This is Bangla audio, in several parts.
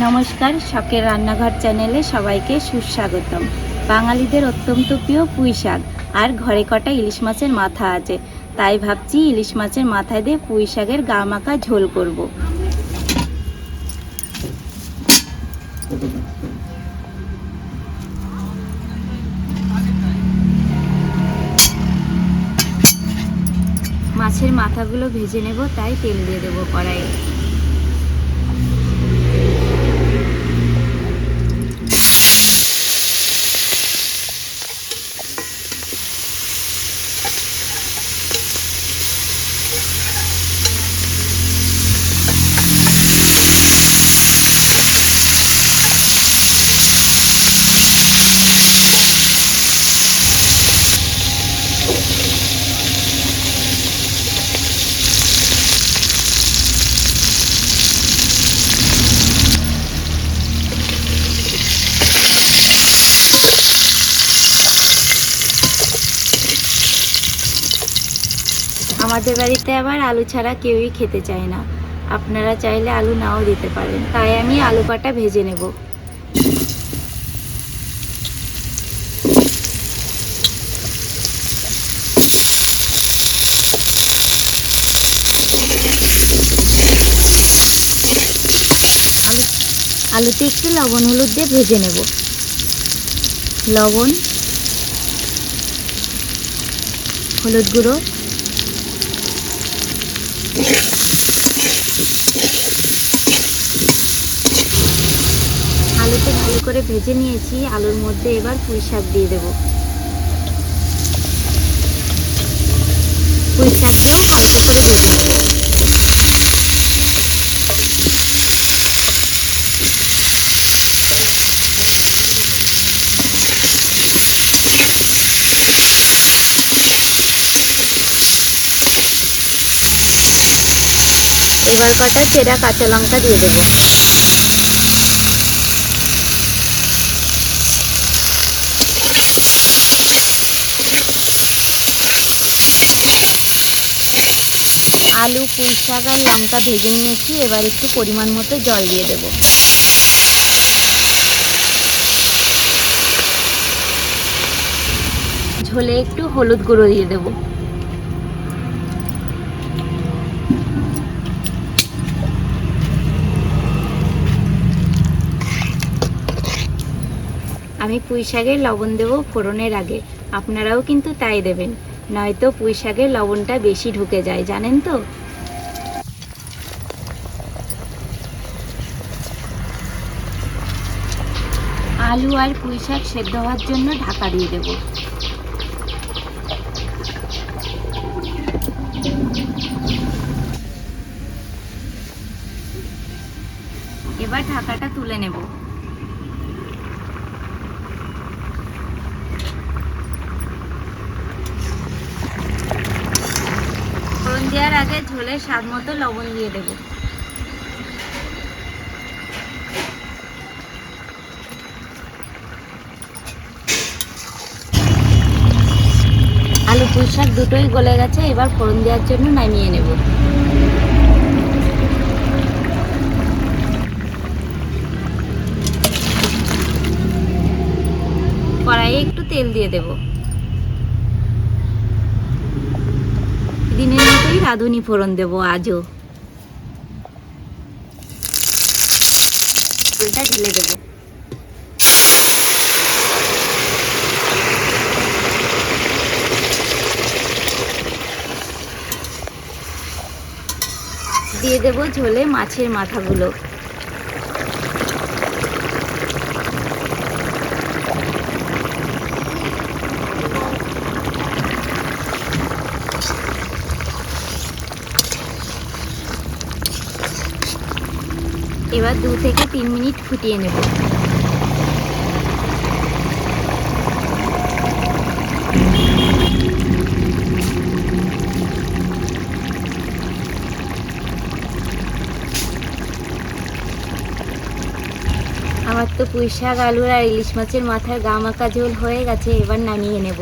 নমস্কার, শখের রান্নাঘর চ্যানেলে সবাইকে সুস্বাগতম বাঙালিদের অত্যন্ত প্রিয় পুঁই শাক, আর ঘরে কটা ইলিশ মাছের মাথা আছে, তাই ভাবছি ইলিশ মাছের মাথায় দিয়ে পুঁই শাকের গা মাখা ঝোল করব। মাছের মাথাগুলো ভেজে নেব, তাই তেল দিয়ে দেবো কড়াইয়ে আমাদের বাড়িতে আবার আলু ছাড়া কেউই খেতে চায় না। আপনারা চাইলে আলু নাও দিতে পারেন, তাই আমি আলু কাটা ভেজে নেব। আলু আলুতে একটু লবণ হলুদ দিয়ে ভেজে নেব। লবণ, হলুদ গুঁড়ো আলুতে ভালো করে ভেজে নিয়েছি। আলুর মধ্যে এবার পুঁই শাক দিয়ে দেব। পুঁই শাক দিয়েও অল্প করে ভেজে নেব। এবার কটা চেরা কাঁচা লঙ্কা দিয়ে দেবো। আলু পুঁই শাক আর লঙ্কা ভেজে নিয়েছি, এবার একটু পরিমাণ মতো জল দিয়ে দেব। ঝোলে একটু হলুদ গুঁড়ো দিয়ে দেব। আমি পুঁই শাকের লবণ দেবো ফোড়নের আগে। আপনারাও কিন্তু তাই দেবেন। নয়তো পুঁই শাকের লবণটা বেশি ঢুকে যায়, জানেন তো? আলু আর পুঁই শাক সেদ্ধ হওয়ার জন্য ঢাকা দিয়ে দেব। এবার ঢাকাটা তুলে নেব। দেওয়ার আগে ঝোলের স্বাদ মতো লবণ দিয়ে দেব। আলু পুঁই শাক দুটোই গলে গেছে, এবার ফোড়ন দেওয়ার জন্য নামিয়ে নেব। কড়াইয়ে একটু তেল দিয়ে দেবো। রাঁধুনি ফোড়ন দেবো আজও। ঢেলে দেবো। দিয়ে দেবো ঝোলে মাছের মাথাগুলো। এবার দু থেকে তিন মিনিট ফুটিয়ে নেব। আমার তো পুঁই শাক আলু আর ইলিশ মাছের মাথার গা মাখা ঝোল হয়ে গেছে, এবার নামিয়ে নেব।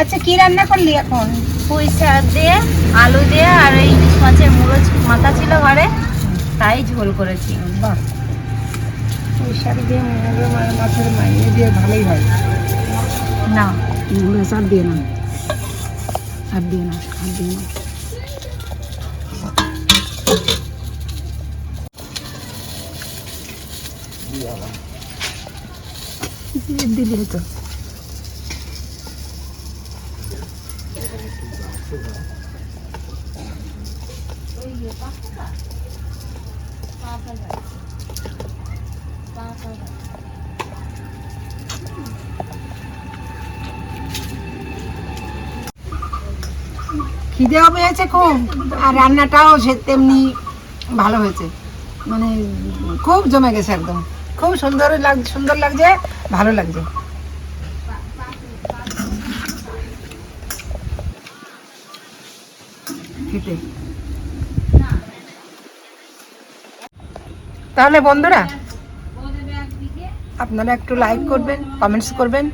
আচ্ছা কি রান্না করলি এখন? পুঁই শাক দিয়ে আলু দিয়ে আর এই মাছের মুড়ো মাথা ছিল ঘরে তাই ঝোল করেছি। বাহ। শাক দিয়ে মাছের মাইনে দিয়ে ভালোই হয়। না। দিয়ে না। আর দিয়ে না আর দিয়ে না। দিলি তো। খিদেও পেয়েছে খুব, আর রান্নাটাও সে তেমনি ভালো হয়েছে। মানে খুব জমে গেছে একদম। খুব সুন্দর লাগ সুন্দর লাগছে, ভালো লাগছে। খেতে। তাহলে বন্ধুরা, আপনারা একটু লাইক করবেন কমেন্টস করবেন,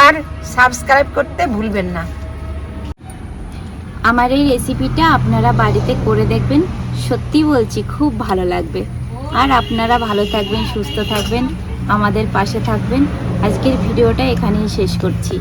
আর সাবস্ক্রাইব করতে ভুলবেন না। আমার এই রেসিপিটা আপনারা বাড়িতে করে দেখবেন, সত্যি বলছি খুব ভালো লাগবে। আর আপনারা ভালো থাকবেন, সুস্থ থাকবেন, আমাদের পাশে থাকবেন। আজকের ভিডিওটা এখানেই শেষ করছি।